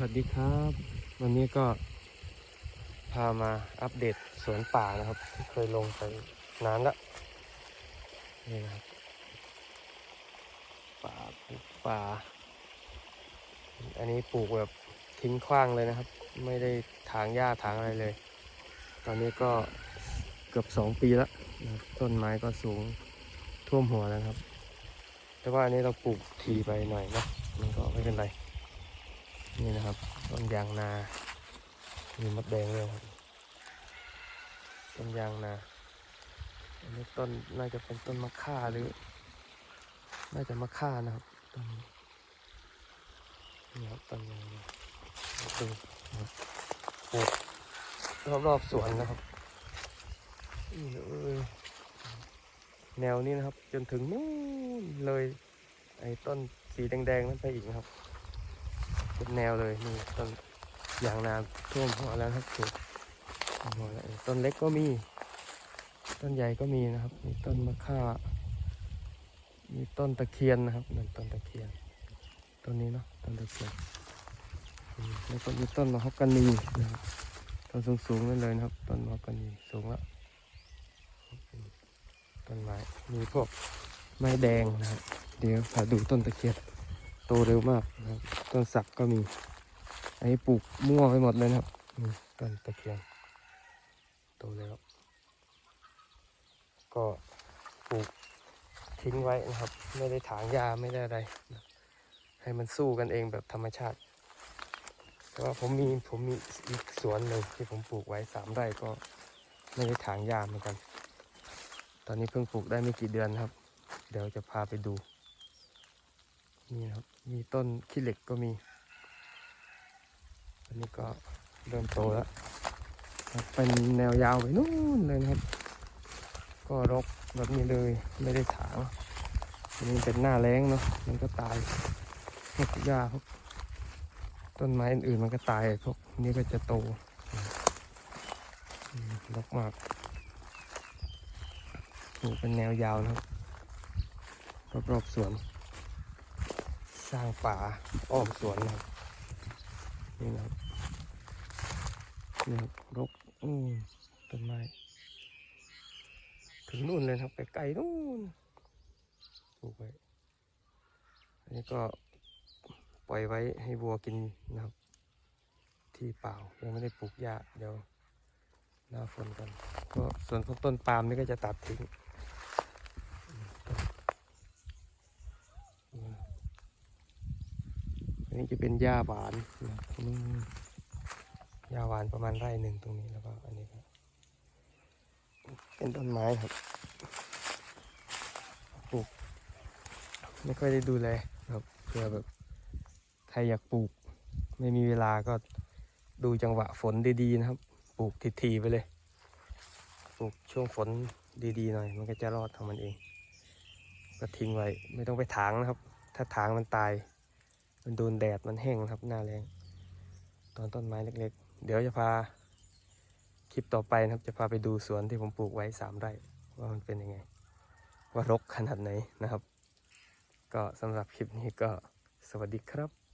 สวัสดีครับ วันนี้ก็พามาอัปเดตสวนป่านะครับที่เคยลงไปนานละนี่นะครับป่าปลูกป่า อันนี้ปลูกแบบทิ้งขว้างเลยนะครับ ไม่ได้ถางหญ้าถางอะไรเลย ตอนนี้ก็เกือบสองปีแล้วนะต้นไม้ก็สูงท่วมหัวแล้วครับ แต่ว่าอันนี้เราปลูกทีไปหน่อยนะมันก็ไม่เป็นไร นี่นะครับต้นยางนามีมดแดงด้วยครับต้นยางนาอันนี้ต้นน่าจะเป็นต้นมะข่าหรือ น่าจะมะข่านะครับต้นนี้นี่ครับต้นยางนาดูนะครับปลูกรอบๆสวนนะครับนี่เลยแนวนี้นะครับ จนถึงนู่นเลย ไอ้ต้นสีแดงๆนั้นไปอีกนะครับ เป็นแนวเลยนี่ต้นยางนาท่วมหัวแล้วครับถูกหัวแล้วต้นเล็กก็มี ต้นใหญ่ก็มีนะครับ มีต้นมะข่า มีต้นตะเคียนนะครับนั่นต้นตะเคียนต้นนี้เนาะต้นตะเคียนแล้วก็มีต้นมะฮอกกานีนะครับต้นสูงๆนั่นเลยนะครับ ต้นมะฮอกกานีสูงล้วต้นไม้มีพวกไม้แดงนะครับเดี๋ยวพาดูต้นตะเคียน โตเร็วมากนะครับต้นสักก็มี อันนี้ปลูกมั่วไปหมดเลยนะครับมีต้นตะเคียนโตแล้ว ก็ปลูกทิ้งไว้นะครับ ไม่ได้ถางหญ้าไม่ได้อะไรนะให้มันสู้กันเองแบบธรรมชาติ แต่ว่าผมมีผมมีอีกสวนหนึ่งที่ผมปลูกไว้สามไร่ก็ไม่ได้ถางหญ้าเหมือนกัน ตอนนี้เพิ่งปลูกได้ไม่กี่เดือนครับ เดี๋ยวจะพาไปดู นี่ครับ มีต้นขี้เหล็กก็มีอันนี้ก็เริ่มโตแล้วเป็นแนวยาวไปนู่นเลยนะครับ ก็รกแบบนี้เลยไม่ได้ถางอันนี้เป็นหน้าแล้งเนาะมันก็ตายพวกหญ้าพวกต้นไม้อื่นๆมันก็ตายพวกนี้ก็จะโตรกมากนี่เป็นแนวยาวนะครับรอบๆสวน สร้างป่าอ้อมสวนนะครับนี่นะครับนี่ครับกอืมต้นไม้ถึงนู่นเลยครับไปไกลนู่นปลูกไว้อันนี้ก็ปล่อยไว้ให้วัวกินนะครับ ที่เปล่ายังไม่ได้ปลูกหญ้าเดี๋ยวหน้าฝนกัน ก็ส่วนพวกต้นปาล์มนี่ก็จะตัดทิ้งอืมต้นนี่นะ อั นี้จะเป็นหญ้าหวานหญ้าหวานประมาณไร่หนึ่งตรงนี้แล้วก็อันนี้ก็เป็นต้นไม้ครับปลูกไม่ค่อยได้ดูแลครับเพื่อแบบใครอยากปลูก ไม่มีเวลาก็ดูจังหวะฝนดีๆนะครับ ปลูกทีๆไปเลย ปลูกช่วงฝนดีๆหน่อย มันก็จะรอดของมันเอง ก็ทิ้งไว้ไม่ต้องไปถางนะครับ ถ้าถางมันตาย มันโดนแดดมันแห้งครับหน้าแรงตอนต้นไม้เล็ก ๆ เดี๋ยวจะพาคลิปต่อไปนะครับ จะพาไปดูสวนที่ผมปลูกไว้สามไร่ว่ามันเป็นยังไง ว่ารกขนาดไหนนะครับ ก็สำหรับคลิปนี้ก็สวัสดีครับ